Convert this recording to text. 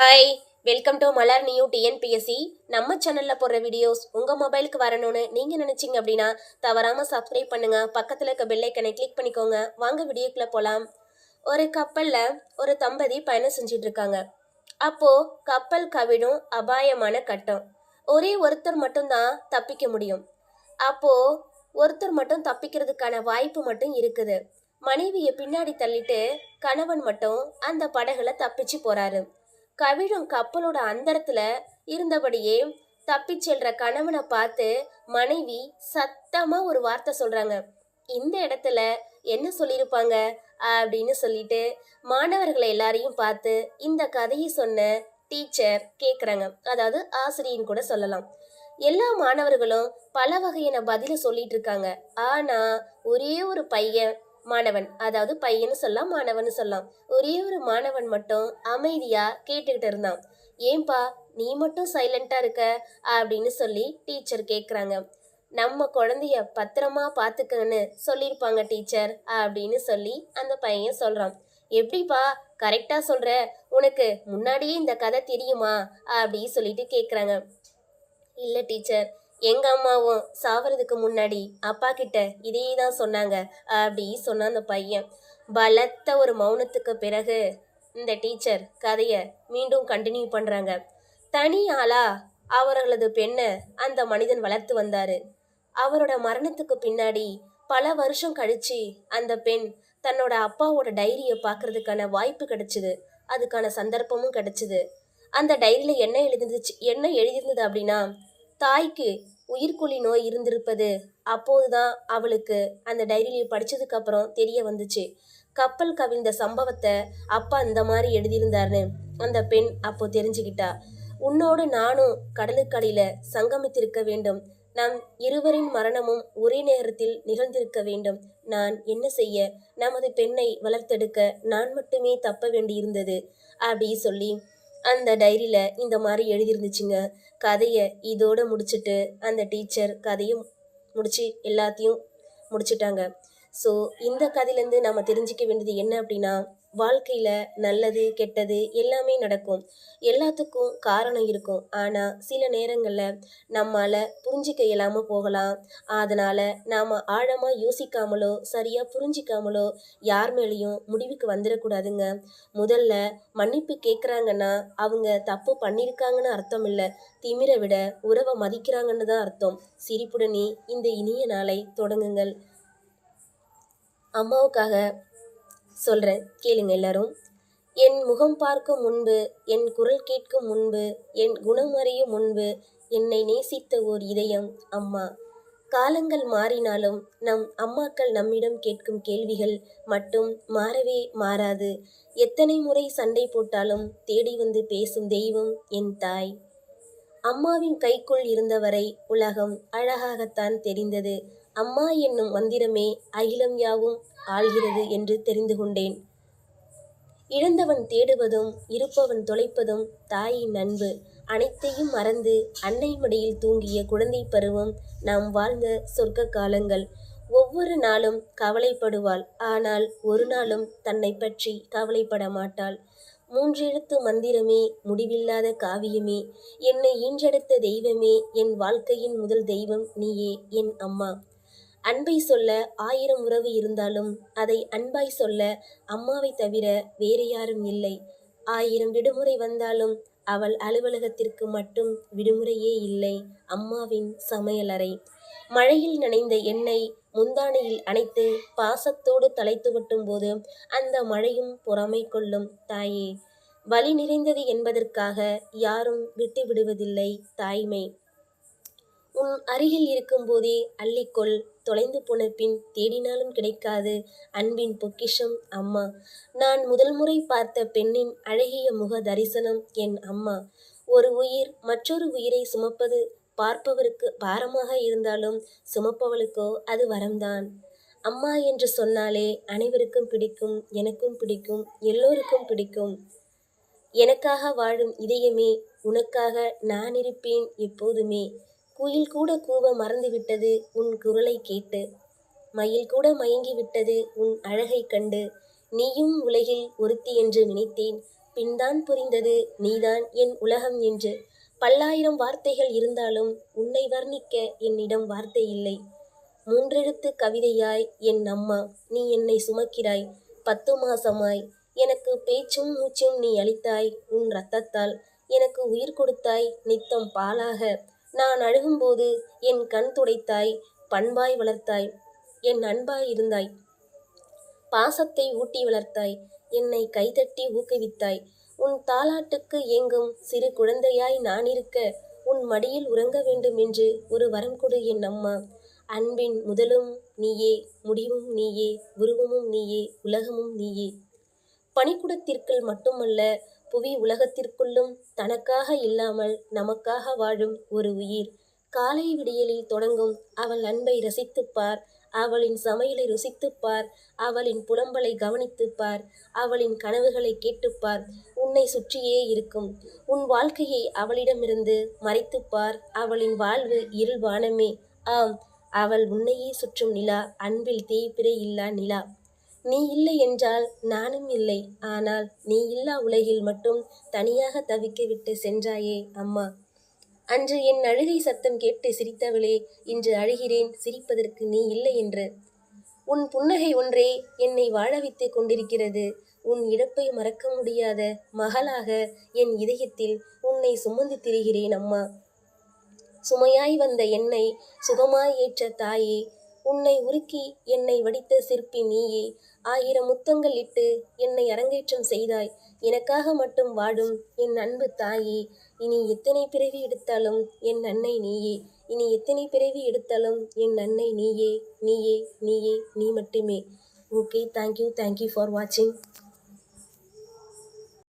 Hi welcome to Malar new TNPSC நம்ம சேனலில் போடுற வீடியோஸ் உங்கள் மொபைலுக்கு வரணும்னு நீங்கள் நினச்சிங்க அப்படின்னா தவறாமல் சப்ஸ்கிரைப் பண்ணுங்கள் பக்கத்தில் இருக்க பெல்லைக்கனை கிளிக் பண்ணிக்கோங்க. வாங்க வீடியோக்குள்ளே போகலாம் ஒரு கப்பலில் ஒரு தம்பதி பயணம் செஞ்சுட்டு இருக்காங்க. அப்போது கப்பல் கவிழும் அபாயமான கட்டம். ஒரே ஒருத்தர் மட்டும்தான் தப்பிக்க முடியும். அப்போது ஒருத்தர் மட்டும் தப்பிக்கிறதுக்கான வாய்ப்பு மட்டும் இருக்குது. மனைவியை பின்னாடி தள்ளிட்டு கணவன் மட்டும் அந்த படகுல தப்பிச்சு போகிறாரு கவிழும் கப்பலோட அந்தரத்துல இருந்தபடியே தப்பி செல்ற கணவனை பார்த்து மனைவி சத்தமா ஒரு வார்த்தை சொல்றாங்க. இந்த இடத்துல என்ன சொல்லியிருப்பாங்க? அப்படின்னு சொல்லிட்டு மாணவர்களை எல்லாரையும் பார்த்து இந்த கதையை சொன்ன டீச்சர் கேட்குறாங்க அதாவது ஆசிரியன் கூட சொல்லலாம். எல்லா மாணவர்களும் பல வகையான பதில சொல்லிட்டு இருக்காங்க. ஆனா ஒரே ஒரு பையன் மாணவன். அதாவது பையன்னு சொல்லலாம் மாணவன்னு சொல்லலாம். ஒரே ஒரு மாணவன் மட்டும் அமைதியா கேட்டுக்கிட்டு இருந்தான். ஏன்பா நீ மட்டும் சைலண்டா இருக்க? அப்படின்னு சொல்லி டீச்சர் கேக்குறாங்க. நம்ம குழந்தைய பத்திரமா பாத்துக்கன்னு சொல்லியிருப்பாங்க டீச்சர் அப்படின்னு சொல்லி அந்த பையன் சொல்றான். எப்படிப்பா கரெக்டா சொல்ற? உனக்கு முன்னாடியே இந்த கதை தெரியுமா? அப்படின்னு சொல்லிட்டு கேக்குறாங்க. இல்ல டீச்சர் எங்க அம்மாவும் சாவறதுக்கு முன்னாடி அப்பா கிட்ட இதே தான் சொன்னாங்க அப்படி சொன்ன அந்த பையன். பலத்த ஒரு மௌனத்துக்கு பிறகு இந்த டீச்சர் கதையை மீண்டும் கண்டினியூ பண்ணுறாங்க தனி ஆளா அவர்களது பெண்ணை அந்த மனிதன் வளர்த்து வந்தாரு. அவரோட மரணத்துக்கு பின்னாடி பல வருஷம் கழிச்சு அந்த பெண் தன்னோட அப்பாவோட டைரியை பார்க்கறதுக்கான வாய்ப்பு கிடைச்சிது. அதுக்கான சந்தர்ப்பமும் கிடைச்சிது. அந்த டைரியில் என்ன எழுதிருந்துச்சு என்ன எழுதியிருந்தது அப்படின்னா தாய்க்கு உயிர்கொல்லி நோய் இருந்திருப்பது அப்போதுதான் அவளுக்கு அந்த டைரியில் படிச்சதுக்கு அப்புறம் தெரிய வந்துச்சு. கப்பல் கவிழ்ந்த சம்பவத்தை அப்பா இந்த மாதிரி எழுதியிருந்தாருன்னு அந்த பெண் அப்போ தெரிஞ்சுக்கிட்டா. உன்னோடு நானும் கடலுக்கடியில் சங்கமித்திருக்க வேண்டும். நம் இருவரின் மரணமும் ஒரே நேரத்தில் நிகழ்ந்திருக்க வேண்டும். நான் என்ன செய்ய? நமது பெண்ணை வளர்த்தெடுக்க நான் மட்டுமே தப்ப வேண்டியிருந்தது அப்படி சொல்லி அந்த டைரியில் இந்த மாதிரி எழுதியிருந்துச்சுங்க. கதையை இதோடு முடிச்சுட்டு அந்த டீச்சர் கதையும் முடித்து எல்லாத்தையும் முடிச்சிட்டாங்க. ஸோ இந்த கதையிலேருந்து நம்ம தெரிஞ்சுக்க வேண்டியது என்ன அப்படின்னா வாழ்க்கையில் நல்லது கெட்டது எல்லாமே நடக்கும். எல்லாத்துக்கும் காரணம் இருக்கும். ஆனால் சில நேரங்களில் நம்மால் புரிஞ்சிக்க இயலாமல் போகலாம். அதனால் நாம் ஆழமாக யோசிக்காமலோ சரியாக புரிஞ்சிக்காமலோ யார் மேலேயும் முடிவுக்கு வந்துடக்கூடாதுங்க. முதல்ல மன்னிப்பு கேட்குறாங்கன்னா அவங்க தப்பு பண்ணியிருக்காங்கன்னு அர்த்தம் இல்லை. திமிரை விட உறவை மதிக்கிறாங்கன்னு தான் அர்த்தம். சிரிப்புடனே இந்த இனிய நாளை தொடங்குங்கள். அம்மாவுக்காக சொல்கிறேன் கேளுங்க எல்லாரும். என் முகம் பார்க்கும் முன்பு என் குரல் கேட்கும் முன்பு என் குணம் அறியும் முன்பு என்னை நேசித்த ஓர் இதயம் அம்மா. காலங்கள் மாறினாலும் நம் அம்மாக்கள் நம்மிடம் கேட்கும் கேள்விகள் மட்டும் மாறவே மாறாது. எத்தனை முறை சண்டை போட்டாலும் தேடி வந்து பேசும் தெய்வம் என் தாய். அம்மாவின் கைக்குள் இருந்தவரை உலகம் அழகாகத்தான் தெரிந்தது. அம்மா என்னும் மந்திரமே அகிலம் யாவும் ஆள்கிறது என்று தெரிந்து கொண்டேன். இழந்தவன் தேடுவதும் இருப்பவன் தொலைப்பதும் தாயின் அன்பு. அனைத்தையும் மறந்து அன்னை மடியில் தூங்கிய குழந்தை பருவம் நாம் வாழ்ந்த சொர்க்க காலங்கள். ஒவ்வொரு நாளும் கவலைப்படுவாள். ஆனால் ஒரு நாளும் தன்னை பற்றி கவலைப்பட மாட்டாள். மூன்றெழுத்து மந்திரமே முடிவில்லாத காவியமே. என்னை ஈன்றெடுத்த தெய்வமே என் வாழ்க்கையின் முதல் தெய்வம் நீயே என் அம்மா. அன்பை சொல்ல ஆயிரம் உறவு இருந்தாலும் அதை அன்பாய் சொல்ல அம்மாவை தவிர வேறு யாரும் இல்லை. ஆயிரம் விடுமுறை வந்தாலும் அவள் அலுவலகத்திற்கு மட்டும் விடுமுறையே இல்லை. அம்மாவின் சமையலறை மழையில் நனைந்த எண்ணெய் முந்தானையில் அணைத்து பாசத்தோடு தலை துவட்டும் போது அந்த மழையும் பொறாமை கொள்ளும் தாயே. வலி நிறைந்தது என்பதற்காக யாரும் விட்டு விடுவதில்லை தாய்மை. உன் அருகில் இருக்கும்போதே அள்ளிக்கொள். தொலைந்து போன பின் தேடினாலும் கிடைக்காது. அன்பின் பொக்கிஷம் அம்மா. நான் முதல் முறை பார்த்த பெண்ணின் அழகிய முக தரிசனம் என் அம்மா. ஒரு உயிர் மற்றொரு உயிரை சுமப்பது பார்ப்பவருக்கு பாரமாக இருந்தாலும் சுமப்பவளுக்கோ அது வரம்தான். அம்மா என்று சொன்னாலே அனைவருக்கும் பிடிக்கும் எனக்கும் பிடிக்கும் எல்லோருக்கும் பிடிக்கும். எனக்காக வாழும் இதயமே உனக்காக நான் இருப்பேன் எப்போதுமே. குயில் கூட கூவ மறந்துவிட்டது உன் குரலை கேட்டு. மயில் கூட மயங்கி விட்டது உன் அழகை கண்டு. நீயும் உலகில் ஒருத்தி என்று நினைத்தேன். பின்தான் புரிந்தது நீதான் என் உலகம் என்று. பல்லாயிரம் வார்த்தைகள் இருந்தாலும் உன்னை வர்ணிக்க என்னிடம் வார்த்தை இல்லை. மூன்றெழுத்து கவிதையாய் என் அம்மா நீ என்னை சுமக்கிறாய். பத்து மாசமாய் எனக்கு பேச்சும் மூச்சும் நீ அளித்தாய். உன் ரத்தத்தால் எனக்கு உயிர் கொடுத்தாய். நித்தம் பாலாக நான் அழுகும்போது என் கண் துடைத்தாய் பண்பாய் வளர்த்தாய் என் அன்பாய் இருந்தாய். பாசத்தை ஊட்டி வளர்த்தாய் என்னை கைதட்டி ஊக்குவித்தாய். உன் தாலாட்டுக்கு ஏங்கும் சிறு குழந்தையாய் நான் இருக்க உன் மடியில் உறங்க வேண்டும் என்று ஒரு வரம் கொடு என் அம்மா. அன்பின் முதலும் நீயே முடிவும் நீயே உருவமும் நீயே உலகமும் நீயே. பனிக்குடத்திற்குள் மட்டுமல்ல புவி உலகத்திற்குள்ளும் தனக்காக இல்லாமல் நமக்காக வாழும் ஒரு உயிர். காலை விடியலில் தொடங்கும் அவள் அன்பை ரசித்துப் பார் அவளின் சமையலை ருசித்துப் பார் அவளின் புலம்பலை கவனித்துப் பார் அவளின் கனவுகளை கேட்டுப்பார். உன்னை சுற்றியே இருக்கும். உன் வாழ்க்கையை அவளிடமிருந்து மறைத்துப் பார் அவளின் வாழ்வு இருள் வானமே. ஆம் அவள் உன்னையே சுற்றும் நிலா. அன்பில் தேய்பிறை இல்லா நிலா. நீ இல்லை என்றால் நானும் இல்லை. ஆனால் நீ இல்லா உலகில் மட்டும் தனியாக தவிக்க விட்டு சென்றாயே அம்மா. அன்று என் அழுகை சத்தம் கேட்டு சிரித்தவளே இன்று அழுகிறேன் சிரிப்பதற்கு நீ இல்லை என்று. உன் புன்னகை ஒன்றே என்னை வாழ வைத்துக் கொண்டிருக்கிறது. உன் இழப்பை மறக்க முடியாத மகளாக என் இதயத்தில் உன்னை சுமந்து திரிகிறேன் அம்மா. சுமையாய் வந்த என்னை சுகமாய் ஏற்ற தாயே உன்னை உருக்கி என்னை வடித்த சிற்பி நீயே. ஆயிரம் முத்தங்கள் இட்டு என்னை அரங்கேற்றம் செய்தாய். எனக்காக மட்டும் வாடும் என் அன்பு தாயே. இனி எத்தனை பிறவி எடுத்தாலும் என் அன்னை நீயே. இனி எத்தனை பிறவி எடுத்தாலும் என் அன்னை நீயே. நீயே நீயே நீ மட்டுமே. ஓகே தேங்க்யூ தேங்க்யூ ஃபார் வாட்சிங்